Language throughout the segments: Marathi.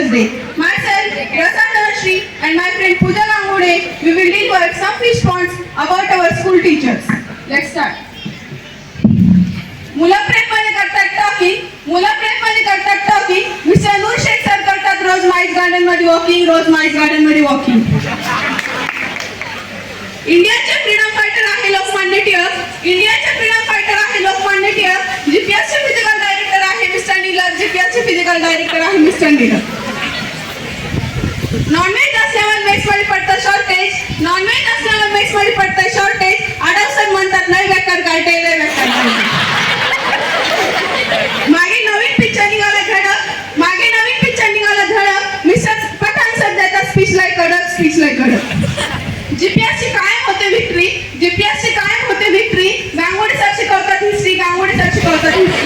happy Teachers' Day. Myself, Rasa Dhanashri, and my friend Pooja Gangude, we will deal with some fish ponds about our school teachers. Let's start. मुलं प्रेमाने करतात टॉकिंग मुलं प्रेमाने करतात talking mister Noor Shaikh sir करतात रोज माईस गार्डनमध्ये वॉकिंग रोज माईस गार्डनमध्ये वॉकिंग इंडियाचे फ्रीडम फायटर आहे लोकमान्य टिळक इंडियाचे फ्रीडम फायटर आहे लोकमान्य टिळक जीपीएसचे फिजिकल डायरेक्टर आहे मिस्टर नीलक जीपीएसचे फिजिकल डायरेक्टर आहे मिस्टर नीलक नॉनव्हेज असल्यावर मेस मध्ये पडतं शॉर्टेज नॉनव्हेज असल्यावर मेस मध्ये पडतं शॉर्टेज अडवसन म्हणतात नाही बेकार काढते लय बेकार मागे नवीन पिक्चर निघाला धडक मागे नवीन पिक्चर निघाला धडक. मिस्टर पठाण सध्याचा देतात स्पीच लाय कडक स्पीच लाय कडक. जीपीएसची कायम होते विक्री जीपीएसची कायम होते विक्री गांगोडे सर शिकवतात हिस्ट्री गांगोडे सर शिकवतात हिस्ट्री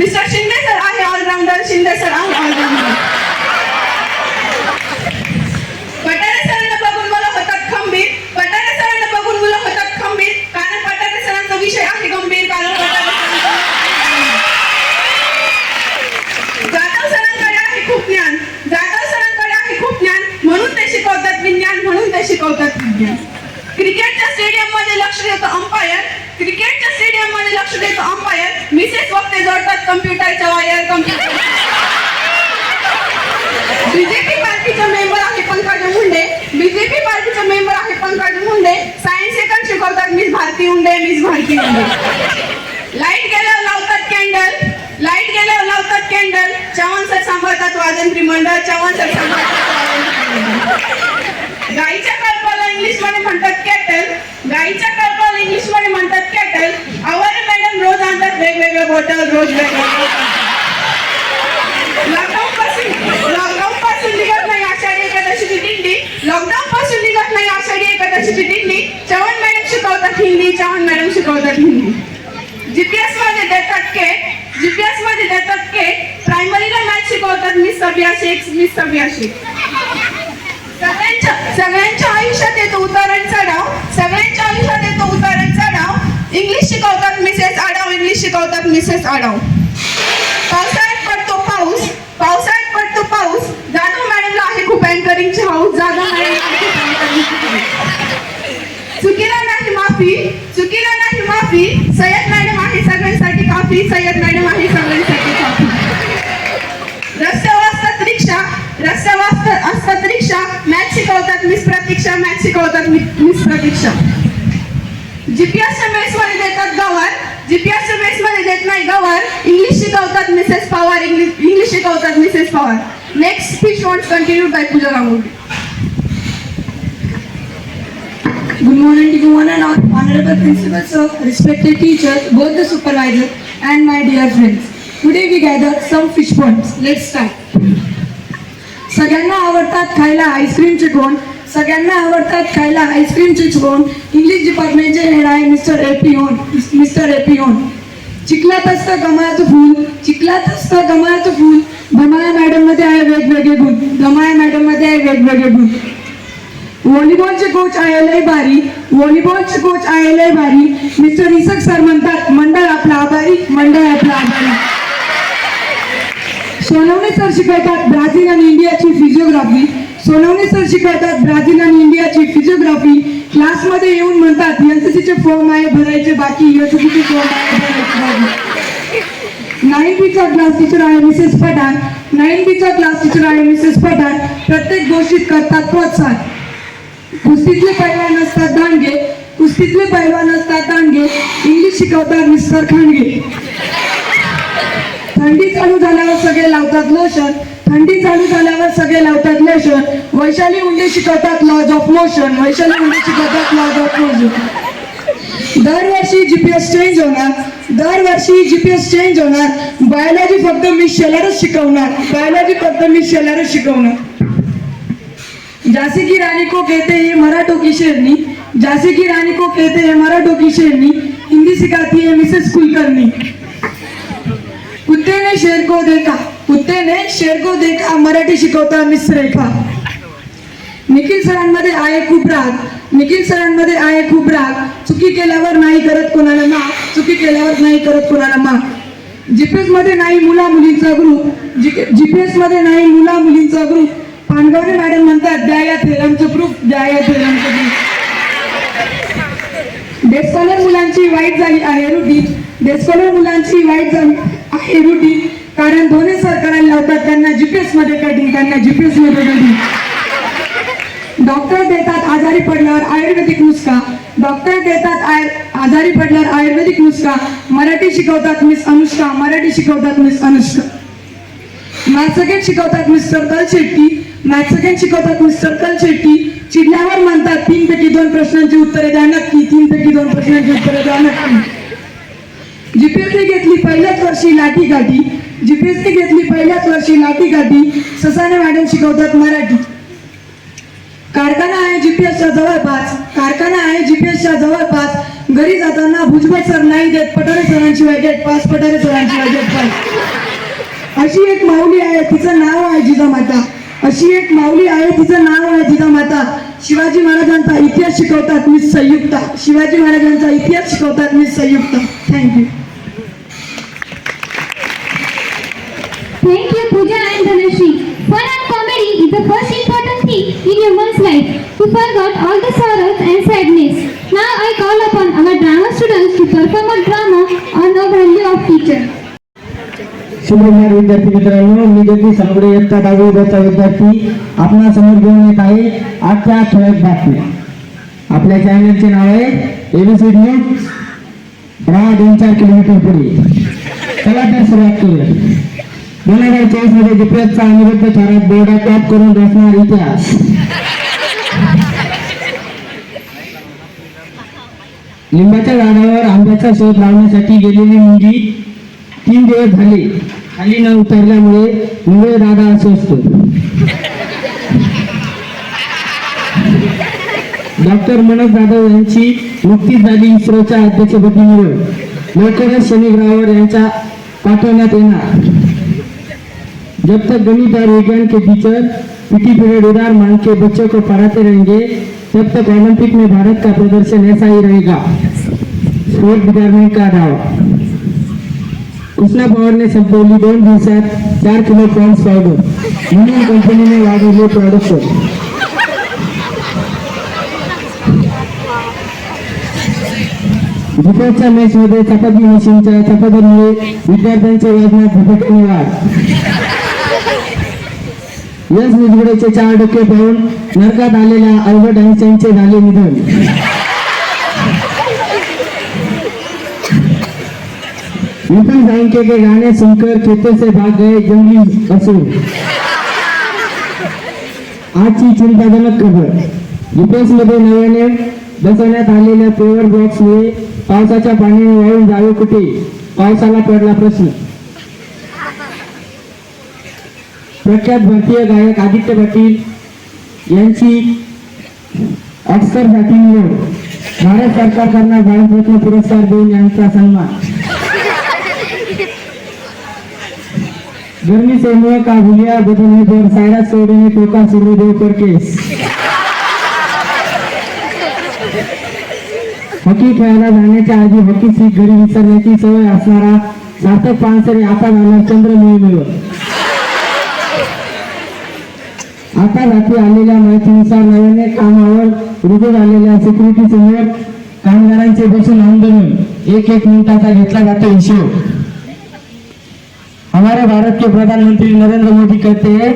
मिस्टर शिंदे सर आहे ऑलराऊंडर शिंदे सर आहे ऑलराऊंडर पटारे सरांना बघून मुलं होतात खंबीर. पटारे सरांना बघून मुलं होतात खंबीर. कारण पटारे सरांचा विषय आहे गंभीर कारण पटारे जाधव सरांकडे आहे खूप ज्ञान. जाधव सरांकडे आहे खूप ज्ञान. म्हणून ते शिकवतात विज्ञान म्हणून ते शिकवतात विज्ञान. क्रिकेटच्या स्टेडियममध्ये लक्ष देतो अंपायर क्रिकेटच्या स्टेडियममध्ये लक्ष देतो. अंपायर मिसेस वक्ते जोडतात कम्प्युटरच्या वायर कम्प्युटर बीजेपी पार्टीचा मेंबर आहे पंकज मुंडे. बीजेपी पार्टीचा मेंबर आहे पंकज मुंडे. सायन्स सेकंड शिकवतात miss Bharati Munde miss Bharati Munde. Light गेल्यावर लावतात कॅन्डल लाइट गेल्यावर लावतात कॅन्डल चव्हाण सर सांभाळतात वाजंत्री मंडळ. चव्हाण सर सांभाळतात गाईच्या कल्पाला इंग्लिशमध्ये म्हणतात कॅटल गाईच्या कल्पाला इंग्लिशमध्ये म्हणतात भेटेल आवारे मॅडम रोज आणतात वेगवेगळे बॉटल रोज वेगवेगळे. लॉकडाऊन पासून लॉकडाऊन पासून निघत नाही आषाढी एकादशीची दिंडी. लॉकडाऊन पासून निघत नाही आषाढी एकादशीची दिंडी. चव्हाण मॅडम शिकवतात हिंदी चव्हाण मॅडम शिकवतात हिंदी. जीपीएसमध्ये देतात के जीपीएसमध्ये देतात के प्रायमरीला मॅथ शिकवतात मिस सबिया शेख मिस सबिया शेख सगळ्यांच्या सगळ्यांच्या आयुष्यात येतो उतारण चढाव सगळ्यांच्या आयुष्यात येतो उतारण चढाव इंग्लिश शिकवतात मिसेस आडाव इंग्लिश शिकवतात पावसाळ्यात पडतो पाऊस पावसाळ्यात पडतो पाऊस. जाधव मॅडमला आहे खूप अँकरिंगची हाऊस जाधव मॅडम चुकीला नाही माफी चुकीला नाही माफी. सय्यद मॅडम आहे सगळ्यांसाठी काफी सय्यद मॅडम आहे सगळ्यांसाठी काफी. रस्त्यावर असतात रिक्षा रस्त्यावर असतात रिक्षा. मॅथ शिकवतात मिस प्रतीक्षा मॅथ शिकवतात मिस प्रतीक्षा. जीपीएसच्या मेस देतात गवर जीपीएसच्या मेस गवर इंग्लिश शिकवतात मिसेस पवार इंग्लिश इंग्लिश शिकवतात Mrs Pawar next speech want continue by Pooja Gangurde Good morning to you one and all, honorable principals of respected teachers, both the supervisor and my dear friends. Today we gather some fish ponds. Let's start. सगळ्यांना आवडतात खायला आईस्क्रीमचे कोण? सगळ्यांना आवडतात खायला आईस्क्रीमचे कोण? इंग्लिश डिपार्टमेंटचे हेड आहे मिस्टर एपी ओन मिस्टर एपी ओन चिखलात असतं कमळाचं फूल चिखलात असतं कमळाचं फूल. धमाया मॅडममध्ये आहे वेगवेगळे गुण धमाया मॅडममध्ये आहे वेगवेगळे गुण. व्हॉलीबॉलचे कोच आहे लय भारी व्हॉलीबॉलचे कोच आहे लय भारी. मिस्टर इसक सर म्हणतात मंडळ आपला आभारी मंडळ आपला आभारी. सोनवणे सर शिकवतात ब्राझील आणि इंडियाची फिजिओग्राफी सोनवणे सर शिकवतात ब्राझील आणि इंडियाची फिजिओग्राफी क्लासमध्ये येऊन म्हणतात एनसीसीचे फॉर्म आहे भरायचे बाकी एनसीसीचे फॉर्म आहे नाईन बीचा क्लास टीचर आहे मिसेस पठाण नाईन बीचा क्लास टीचर आहे मिसेस पठाण प्रत्येक गोष्टीत करतात प्रोत्साहन कुस्तीतले पैलवान असतात दांडगे. कुस्तीतले पैलवान असतात दांडगे. इंग्लिश शिकवतात मिस्टर खांडगे. थंडी चालू झाल्यावर सगळे लावतात लोशन थंडी चालू झाल्यावर सगळे लावतात लोशन वैशाली उंडे शिकवतात laws of motion Vaishali Unde शिकवतात लॉज ऑफ मोशन दरवर्षी जीपीएस चेंज होणार. दरवर्षी जीपीएस चेंज होणार. बायोलॉजी फक्त मी शेलारच शिकवणार. बायोलॉजी फक्त मी शेलारच शिकवणार. झांसी की रानी को कहते हैं मराठों की शेरनी? झांसी की रानी को कहते हैं मराठों की शेरनी? हिंदी सिखाती है मिसेस कुलकर्णी। कुत्ते ने शेर को देखा। कुत्ते शेरगो देखा मराठी शिकवता मिस रेखा. निखिल सरांमध्ये आहे खूप राग. निखिल सरांमध्ये आहे खूप राग. चुकी केल्यावर नाही करत कोणाला माफ. चुकी केल्यावर नाही करत कोणाला माफ. जीपीएसमध्ये नाही मुला मुलींचा ग्रुप जीपीएसमध्ये नाही मुला मुलींचा ग्रुप पानगावडे मॅडम म्हणतात द्या या थेरमचं ग्रुप द्या या थेरमचं ग्रुप डेस्कॉलर मुलांची वाईट झाली आहे रुटीन. डेस्कॉलर मुलांची वाईट झाली आहे रुटीन. कारण दोन्ही सरकारांना लावतात त्यांना जीपीएसमध्ये कटिंग त्यांना जीपीएसमध्ये कटिंग डॉक्टर देतात आजारी पडल्यावर आयुर्वेदिक नुसका. डॉक्टर देतात आय- आजारी पडल्यावर आयुर्वेदिक नुसका. मराठी शिकवतात मिस अनुष्का मराठी शिकवतात मिस अनुष्का. मॅथ सेकंड शिकवतात mister Kal Shetty math second शिकवतात मिस्टर कल शेट्टी चिडल्यावर म्हणतात तीन पैकी दोन प्रश्नांची उत्तरे द्या नक्की तीन पैकी दोन प्रश्नांची उत्तरे द्या नक्की. जीपीएसने घेतली पहिल्याच वर्षी लाठी गाठी. जीपीएसने घेतली पहिल्याच वर्षी लाठी गाठी ससाने मॅडम शिकवतात मराठी. कारखाना आहे जीपीएसच्या जवळपास कारखाना आहे जीपीएसच्या जवळपास. घरी जाताना भुजबळ सर नाही देत पठारे सरांशिवाय गेट पास पठारे सरांशिवाय गेट पास अशी एक माऊली आहे तिचं नाव आहे जिजामाता अशी एक माऊली आहे तिचं नाव आहे जिजामाता शिवाजी महाराजांचा इतिहास शिकवतात मिस संयुक्ता. शिवाजी महाराजांचा इतिहास शिकवतात miss Sanyukta. Thank you Thank you, Pooja and Dhanashri. Fun and comedy is the first important thing in human's life We forgot all the sorrows and sadness. Now I call upon our drama students to perform a drama on the value of teacher. शुभमय विद्यार्थी मित्रांनो मी जगदीश सामग्रे इयत्ता दहावी वर्षाचा विद्यार्थी आपणा समोर घेऊन येत आहे आजच्या ठळक बातम्या आपल्या चॅनलचे नाव आहे एबीसी न्यूज दहा दोन चार किलोमीटर पुढे चला तर सुरुवात करूया दोन हजार चोवीसमध्ये डिप्रेसचा अनिरुद्ध ठराव बोर्डा टॉप करून बसणार इतिहास. लिंबाच्या झाडावर आंब्याचा शोध लावण्यासाठी गेलेली मुलगी तीन दिवस झाले. खाली न उतरल्यामुळे मुळे दादा अस्वस्थ. डॉक्टर मनोज जाधव यांची नुकतीच झाली इस्रोच्या अध्यक्षपदी निवड लवकरच शनिग्रहावर यांच्या पाठवण्यात येणार. जब तक गणित और विज्ञान के टीचर पीटी पीरियड उदार मान के बच्चों को पढ़ाते रहेंगे, तब तक ओलंपिक में भारत का प्रदर्शन ऐसा ही रहेगा। स्पोर्ट डिपार्टमेंट का दावा। कृष्णा पवारने संपवली दोन दिवसात चार किलो प्रॉन्स पावडर। म्हणून कंपनीने वाढवले प्रोडक्शन दुपारच्या मॅच मध्ये चपाती मशीनच्या चपात्यांमुळे विद्यार्थ्यांच्या वजनात झपाट्याने वाढ। यश निजगडेचे चार डोके पाहून नरकात आलेल्या अल्बर्ट आईन्स्टाईनचे झाले निधन. विपिन जायके के गाने सुनकर खेतों से भाग गए जंगली असून. आजची चिंताजनक खबर. जीपीएसमध्ये नव्याने बसवण्यात आलेल्या पेवर बॉक्समुळे पावसाच्या पाण्याने वाळून जावे कुठे? पावसाला पडला प्रश्न. प्रख्यात भारतीय गायक आदित्य पाटील यांची ऑस्करसाठी निवड. भारत सरकारकडनं भारतरत्न पुरस्कार देऊन यांचा सन्मान. गर्मी से मुळे का भुलिया बदलने पर सायरा चौधरी ने टोका सूर्यदेव पर केस. हॉकी खेळायला जाण्याच्या आधी हॉकी सीट घरी विसरण्याची सवय असणारा सार्थक पानसरे आता झाला चंद्र मोहिमेवर आता रात्री आलेल्या माहितीनुसार नव्याने कामावर रुजू झालेल्या सिक्युरिटी समोर कामगारांचे बसून आंदोलन एक एक मिनिटाचा घेतला जातो हिशोब. हमारे भारत के प्रधानमंत्री नरेंद्र मोदी कहते हैं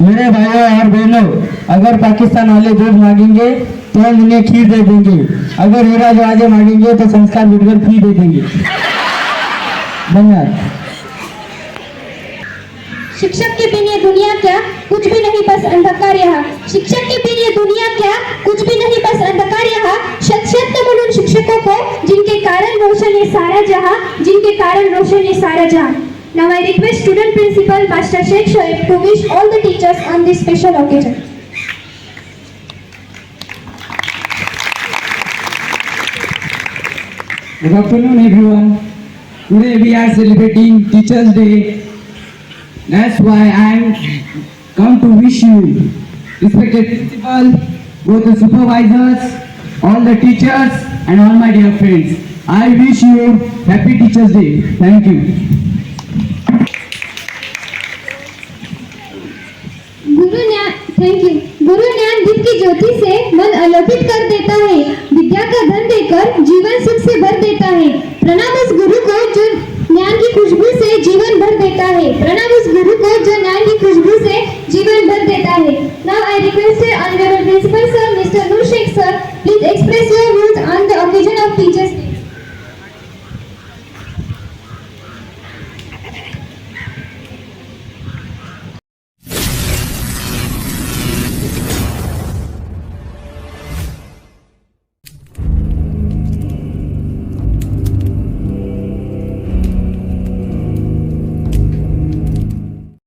मेरे भाइयों और बहनों अगर पाकिस्तान वाले दूध मांगेंगे तो हम उन्हें खीर दे देंगे। अगर हीरा जवाजे मांगेंगे तो संस्कार बिगड़ फ्री दे देंगे। धन्यवाद। शिक्षक के बिन ये दुनिया क्या कुछ भी नहीं बस अंधकार यहाँ शिक्षक के बिन ये दुनिया क्या कुछ भी नहीं बस अंधकार यहाँ शत म्हणून शिक्षकों को जिनके कारण रोशन है सारा जहाँ जिनके कारण रोशन है सारा जहाँ Now I request student principal Master Sheikh Shoaib to wish all the teachers on this special occasion. Good afternoon, everyone. Today we are celebrating Teachers' Day. That's why I'm come to wish you, respected principal, both the supervisors, all the teachers, and all my dear friends. I wish you happy Teachers Day. Thank you. गुरु ज्ञान थैंक यू गुरु ज्ञान दीप की ज्योति से मन आलोकित कर देता है विद्या का धन देकर जीवन सुख से भर देता है प्रणाम उस गुरु को जो खुशबू से जीवन भर देता है। प्रणाम उस गुरु को जो